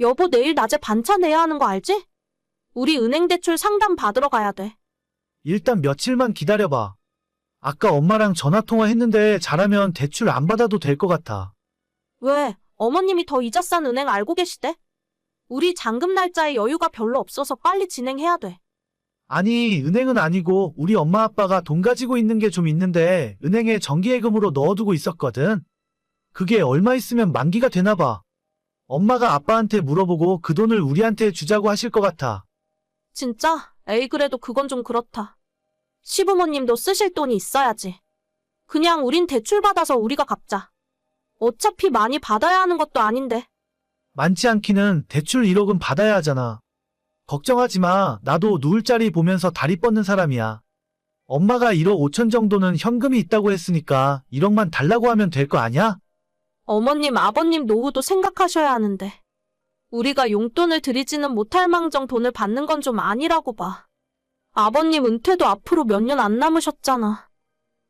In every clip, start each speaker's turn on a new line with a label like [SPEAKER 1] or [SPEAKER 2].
[SPEAKER 1] 여보, 내일 낮에 반차 내야 하는 거 알지? 우리 은행 대출 상담 받으러 가야 돼.
[SPEAKER 2] 일단 며칠만 기다려봐. 아까 엄마랑 전화통화 했는데 잘하면 대출 안 받아도 될 것 같아.
[SPEAKER 1] 왜? 어머님이 더 이자 싼 은행 알고 계시대? 우리 잔금 날짜에 여유가 별로 없어서 빨리 진행해야 돼.
[SPEAKER 2] 아니, 은행은 아니고 우리 엄마 아빠가 돈 가지고 있는 게 좀 있는데 은행에 정기예금으로 넣어두고 있었거든. 그게 얼마 있으면 만기가 되나 봐. 엄마가 아빠한테 물어보고 그 돈을 우리한테 주자고 하실 것 같아.
[SPEAKER 1] 진짜? 에이, 그래도 그건 좀 그렇다. 시부모님도 쓰실 돈이 있어야지. 그냥 우린 대출 받아서 우리가 갚자. 어차피 많이 받아야 하는 것도 아닌데.
[SPEAKER 2] 많지 않기는 대출 1억은 받아야 하잖아. 걱정하지 마. 나도 누울 자리 보면서 다리 뻗는 사람이야. 엄마가 1억 5천 정도는 현금이 있다고 했으니까 1억만 달라고 하면 될 거 아니야?
[SPEAKER 1] 어머님, 아버님 노후도 생각하셔야 하는데. 우리가 용돈을 드리지는 못할 망정 돈을 받는 건 좀 아니라고 봐. 아버님 은퇴도 앞으로 몇 년 안 남으셨잖아.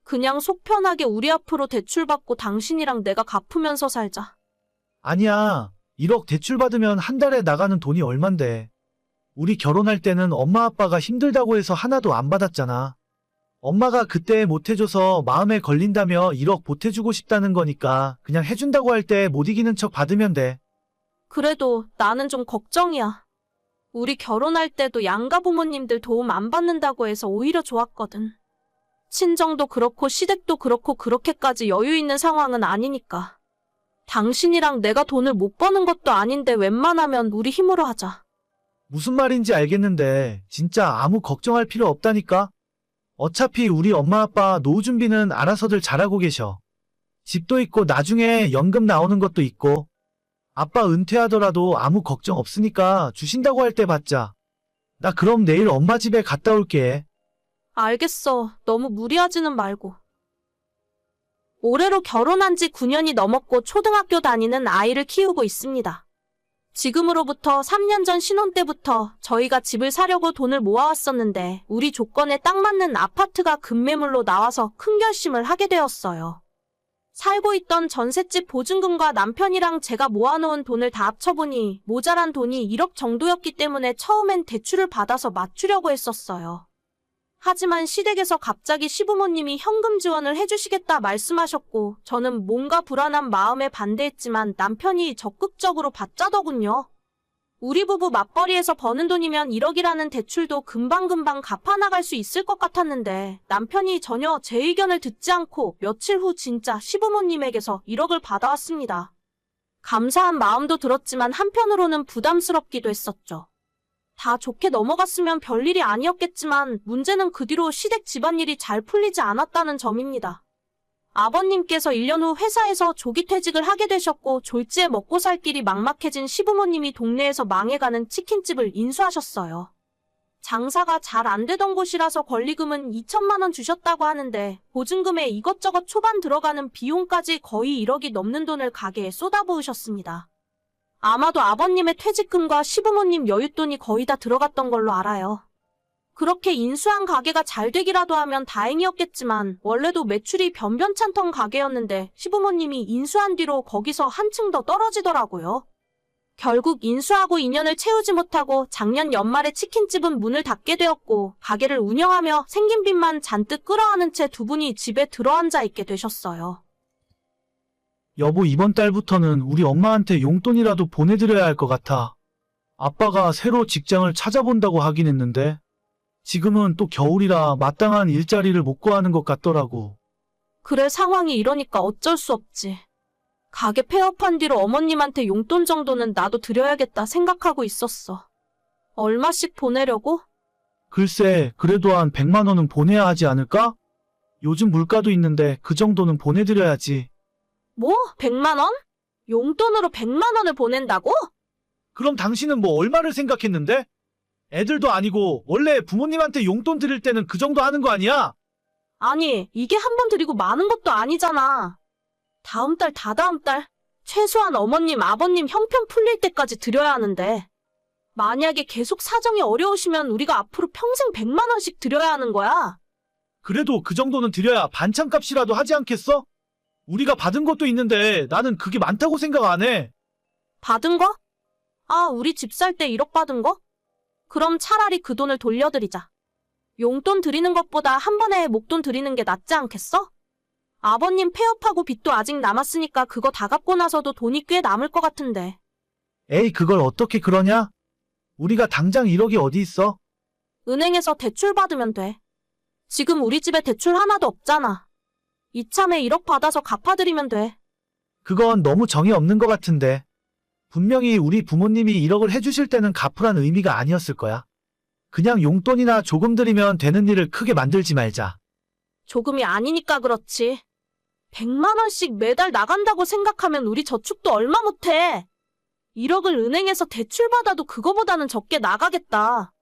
[SPEAKER 1] 그냥 속 편하게 우리 앞으로 대출 받고 당신이랑 내가 갚으면서 살자.
[SPEAKER 2] 아니야. 1억 대출 받으면 한 달에 나가는 돈이 얼만데. 우리 결혼할 때는 엄마 아빠가 힘들다고 해서 하나도 안 받았잖아. 엄마가 그때 못 해줘서 마음에 걸린다며 1억 보태주고 싶다는 거니까 그냥 해준다고 할 때 못 이기는 척 받으면 돼.
[SPEAKER 1] 그래도 나는 좀 걱정이야. 우리 결혼할 때도 양가 부모님들 도움 안 받는다고 해서 오히려 좋았거든. 친정도 그렇고 시댁도 그렇고 그렇게까지 여유 있는 상황은 아니니까. 당신이랑 내가 돈을 못 버는 것도 아닌데 웬만하면 우리 힘으로 하자.
[SPEAKER 2] 무슨 말인지 알겠는데 진짜 아무 걱정할 필요 없다니까? 어차피 우리 엄마 아빠 노후 준비는 알아서들 잘하고 계셔. 집도 있고 나중에 연금 나오는 것도 있고. 아빠 은퇴하더라도 아무 걱정 없으니까 주신다고 할 때 받자. 나 그럼 내일 엄마 집에 갔다 올게.
[SPEAKER 1] 알겠어. 너무 무리하지는 말고. 올해로 결혼한 지 9년이 넘었고 초등학교 다니는 아이를 키우고 있습니다. 지금으로부터 3년 전 신혼 때부터 저희가 집을 사려고 돈을 모아왔었는데 우리 조건에 딱 맞는 아파트가 급매물로 나와서 큰 결심을 하게 되었어요. 살고 있던 전셋집 보증금과 남편이랑 제가 모아놓은 돈을 다 합쳐보니 모자란 돈이 1억 정도였기 때문에 처음엔 대출을 받아서 맞추려고 했었어요. 하지만 시댁에서 갑자기 시부모님이 현금 지원을 해주시겠다 말씀하셨고, 저는 뭔가 불안한 마음에 반대했지만 남편이 적극적으로 받자더군요. 우리 부부 맞벌이에서 버는 돈이면 1억이라는 대출도 금방금방 갚아나갈 수 있을 것 같았는데, 남편이 전혀 제 의견을 듣지 않고 며칠 후 진짜 시부모님에게서 1억을 받아왔습니다. 감사한 마음도 들었지만 한편으로는 부담스럽기도 했었죠. 다 좋게 넘어갔으면 별일이 아니었겠지만 문제는 그 뒤로 시댁 집안일이 잘 풀리지 않았다는 점입니다. 아버님께서 1년 후 회사에서 조기 퇴직을 하게 되셨고 졸지에 먹고 살 길이 막막해진 시부모님이 동네에서 망해가는 치킨집을 인수하셨어요. 장사가 잘 안 되던 곳이라서 권리금은 2천만 원 주셨다고 하는데 보증금에 이것저것 초반 들어가는 비용까지 거의 1억이 넘는 돈을 가게에 쏟아부으셨습니다. 아마도 아버님의 퇴직금과 시부모님 여윳돈이 거의 다 들어갔던 걸로 알아요. 그렇게 인수한 가게가 잘 되기라도 하면 다행이었겠지만 원래도 매출이 변변찮던 가게였는데 시부모님이 인수한 뒤로 거기서 한층 더 떨어지더라고요. 결국 인수하고 2년을 채우지 못하고 작년 연말에 치킨집은 문을 닫게 되었고 가게를 운영하며 생긴 빚만 잔뜩 끌어안은 채 두 분이 집에 들어앉아 있게 되셨어요.
[SPEAKER 2] 여보, 이번 달부터는 우리 엄마한테 용돈이라도 보내드려야 할 것 같아. 아빠가 새로 직장을 찾아본다고 하긴 했는데, 지금은 또 겨울이라 마땅한 일자리를 못 구하는 것 같더라고.
[SPEAKER 1] 그래 상황이 이러니까 어쩔 수 없지. 가게 폐업한 뒤로 어머님한테 용돈 정도는 나도 드려야겠다 생각하고 있었어. 얼마씩 보내려고?
[SPEAKER 2] 글쎄, 그래도 한 100만 원은 보내야 하지 않을까? 요즘 물가도 있는데 그 정도는 보내드려야지.
[SPEAKER 1] 뭐? 100만 원? 용돈으로 100만 원을 보낸다고?
[SPEAKER 2] 그럼 당신은 뭐 얼마를 생각했는데? 애들도 아니고 원래 부모님한테 용돈 드릴 때는 그 정도 하는 거 아니야?
[SPEAKER 1] 아니, 이게 한 번 드리고 많은 것도 아니잖아. 다음 달, 다다음 달. 최소한 어머님, 아버님 형편 풀릴 때까지 드려야 하는데. 만약에 계속 사정이 어려우시면 우리가 앞으로 평생 100만 원씩 드려야 하는 거야.
[SPEAKER 2] 그래도 그 정도는 드려야 반찬값이라도 하지 않겠어? 우리가 받은 것도 있는데 나는 그게 많다고 생각 안 해.
[SPEAKER 1] 받은 거? 아, 우리 집 살 때 1억 받은 거? 그럼 차라리 그 돈을 돌려드리자. 용돈 드리는 것보다 한 번에 목돈 드리는 게 낫지 않겠어? 아버님 폐업하고 빚도 아직 남았으니까 그거 다 갚고 나서도 돈이 꽤 남을 것 같은데.
[SPEAKER 2] 에이, 그걸 어떻게 그러냐? 우리가 당장 1억이 어디 있어?
[SPEAKER 1] 은행에서 대출 받으면 돼. 지금 우리 집에 대출 하나도 없잖아. 이참에 1억 받아서 갚아드리면 돼.
[SPEAKER 2] 그건 너무 정이 없는 것 같은데. 분명히 우리 부모님이 1억을 해주실 때는 갚으란 의미가 아니었을 거야. 그냥 용돈이나 조금 드리면 되는 일을 크게 만들지 말자.
[SPEAKER 1] 조금이 아니니까 그렇지. 100만 원씩 매달 나간다고 생각하면 우리 저축도 얼마 못해. 1억을 은행에서 대출 받아도 그거보다는 적게 나가겠다.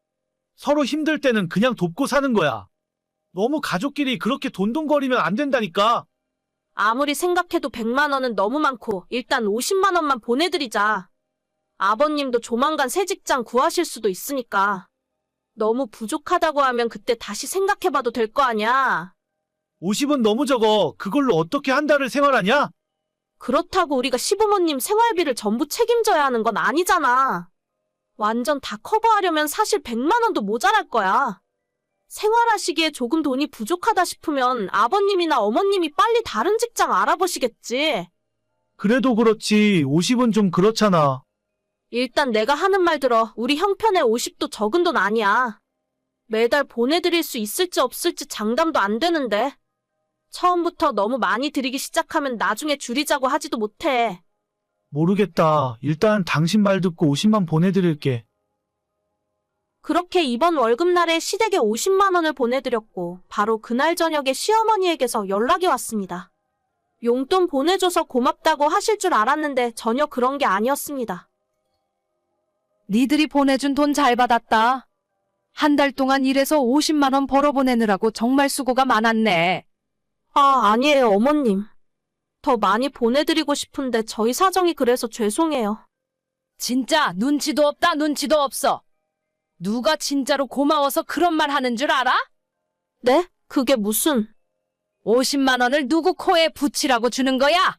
[SPEAKER 2] 서로 힘들 때는 그냥 돕고 사는 거야. 너무 가족끼리 그렇게 돈돈거리면 안 된다니까.
[SPEAKER 1] 아무리 생각해도 100만 원은 너무 많고 일단 50만 원만 보내드리자. 아버님도 조만간 새 직장 구하실 수도 있으니까. 너무 부족하다고 하면 그때 다시 생각해봐도 될 거 아니야.
[SPEAKER 2] 50은 너무 적어. 그걸로 어떻게 한 달을 생활하냐?
[SPEAKER 1] 그렇다고 우리가 시부모님 생활비를 전부 책임져야 하는 건 아니잖아. 완전 다 커버하려면 사실 100만 원도 모자랄 거야. 생활하시기에 조금 돈이 부족하다 싶으면 아버님이나 어머님이 빨리 다른 직장 알아보시겠지.
[SPEAKER 2] 그래도 그렇지. 50은 좀 그렇잖아.
[SPEAKER 1] 일단 내가 하는 말 들어. 우리 형편에 50도 적은 돈 아니야. 매달 보내드릴 수 있을지 없을지 장담도 안 되는데. 처음부터 너무 많이 드리기 시작하면 나중에 줄이자고 하지도 못해.
[SPEAKER 2] 모르겠다. 일단 당신 말 듣고 50만 보내드릴게.
[SPEAKER 1] 그렇게 이번 월급날에 시댁에 50만 원을 보내드렸고 바로 그날 저녁에 시어머니에게서 연락이 왔습니다. 용돈 보내줘서 고맙다고 하실 줄 알았는데 전혀 그런 게 아니었습니다.
[SPEAKER 3] 니들이 보내준 돈 잘 받았다. 한 달 동안 일해서 50만 원 벌어 보내느라고 정말 수고가 많았네.
[SPEAKER 1] 아, 아니에요, 어머님. 더 많이 보내드리고 싶은데 저희 사정이 그래서 죄송해요.
[SPEAKER 3] 진짜 눈치도 없다 눈치도 없어. 누가 진짜로 고마워서 그런 말 하는 줄 알아?
[SPEAKER 1] 네? 그게 무슨...
[SPEAKER 3] 50만 원을 누구 코에 붙이라고 주는 거야?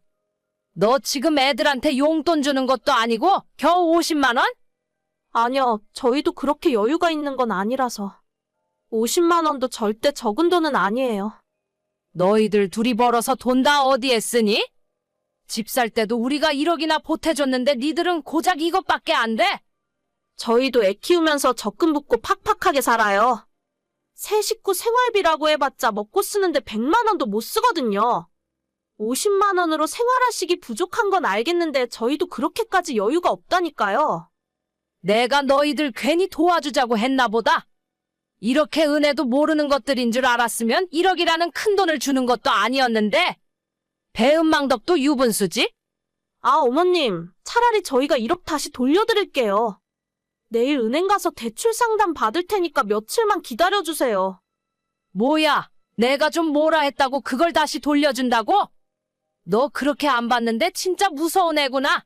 [SPEAKER 3] 너 지금 애들한테 용돈 주는 것도 아니고 겨우 50만 원?
[SPEAKER 1] 아니요, 저희도 그렇게 여유가 있는 건 아니라서. 50만 원도 절대 적은 돈은 아니에요.
[SPEAKER 3] 너희들 둘이 벌어서 돈 다 어디에 쓰니? 집 살 때도 우리가 1억이나 보태줬는데 니들은 고작 이것밖에 안 돼?
[SPEAKER 1] 저희도 애 키우면서 적금 붙고 팍팍하게 살아요. 새 식구 생활비라고 해봤자 먹고 쓰는데 100만 원도 못 쓰거든요. 50만 원으로 생활하시기 부족한 건 알겠는데 저희도 그렇게까지 여유가 없다니까요.
[SPEAKER 3] 내가 너희들 괜히 도와주자고 했나 보다. 이렇게 은혜도 모르는 것들인 줄 알았으면 1억이라는 큰 돈을 주는 것도 아니었는데. 배은망덕도 유분수지?
[SPEAKER 1] 아, 어머님, 차라리 저희가 1억 다시 돌려드릴게요. 내일 은행 가서 대출 상담 받을 테니까 며칠만 기다려주세요.
[SPEAKER 3] 뭐야, 내가 좀 뭐라 했다고 그걸 다시 돌려준다고? 너 그렇게 안 봤는데 진짜 무서운 애구나.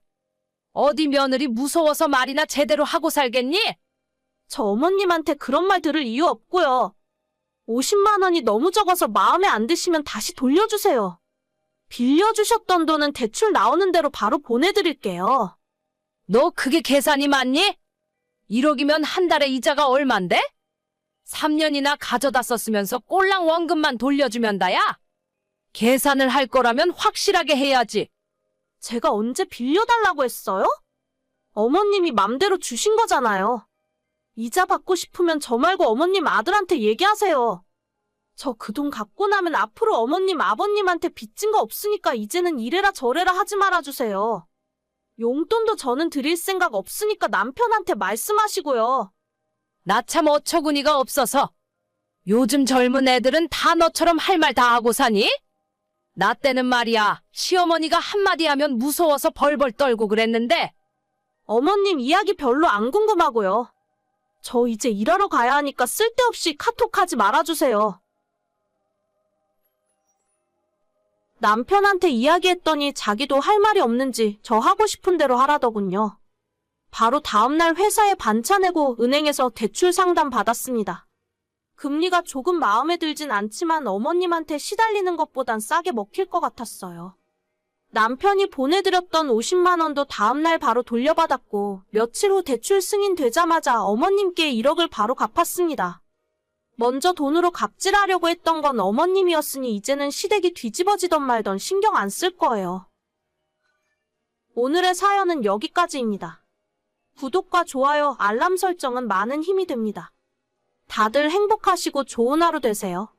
[SPEAKER 3] 어디 며느리 무서워서 말이나 제대로 하고 살겠니?
[SPEAKER 1] 저 어머님한테 그런 말 들을 이유 없고요. 50만 원이 너무 적어서 마음에 안 드시면 다시 돌려주세요. 빌려주셨던 돈은 대출 나오는 대로 바로 보내드릴게요.
[SPEAKER 3] 너 그게 계산이 맞니? 1억이면 한 달에 이자가 얼만데? 3년이나 가져다 썼으면서 꼴랑 원금만 돌려주면 다야? 계산을 할 거라면 확실하게 해야지.
[SPEAKER 1] 제가 언제 빌려달라고 했어요? 어머님이 맘대로 주신 거잖아요. 이자 받고 싶으면 저 말고 어머님 아들한테 얘기하세요. 저 그 돈 갖고 나면 앞으로 어머님 아버님한테 빚진 거 없으니까 이제는 이래라 저래라 하지 말아주세요. 용돈도 저는 드릴 생각 없으니까 남편한테 말씀하시고요.
[SPEAKER 3] 나 참 어처구니가 없어서. 요즘 젊은 애들은 다 너처럼 할 말 다 하고 사니? 나 때는 말이야, 시어머니가 한마디 하면 무서워서 벌벌 떨고 그랬는데,
[SPEAKER 1] 어머님 이야기 별로 안 궁금하고요. 저 이제 일하러 가야 하니까 쓸데없이 카톡하지 말아주세요. 남편한테 이야기했더니 자기도 할 말이 없는지 저 하고 싶은 대로 하라더군요. 바로 다음날 회사에 반차 내고 은행에서 대출 상담 받았습니다. 금리가 조금 마음에 들진 않지만 어머님한테 시달리는 것보단 싸게 먹힐 것 같았어요. 남편이 보내드렸던 50만 원도 다음날 바로 돌려받았고 며칠 후 대출 승인되자마자 어머님께 1억을 바로 갚았습니다. 먼저 돈으로 갑질하려고 했던 건 어머님이었으니 이제는 시댁이 뒤집어지던 말던 신경 안 쓸 거예요. 오늘의 사연은 여기까지입니다. 구독과 좋아요, 알람 설정은 많은 힘이 됩니다. 다들 행복하시고 좋은 하루 되세요.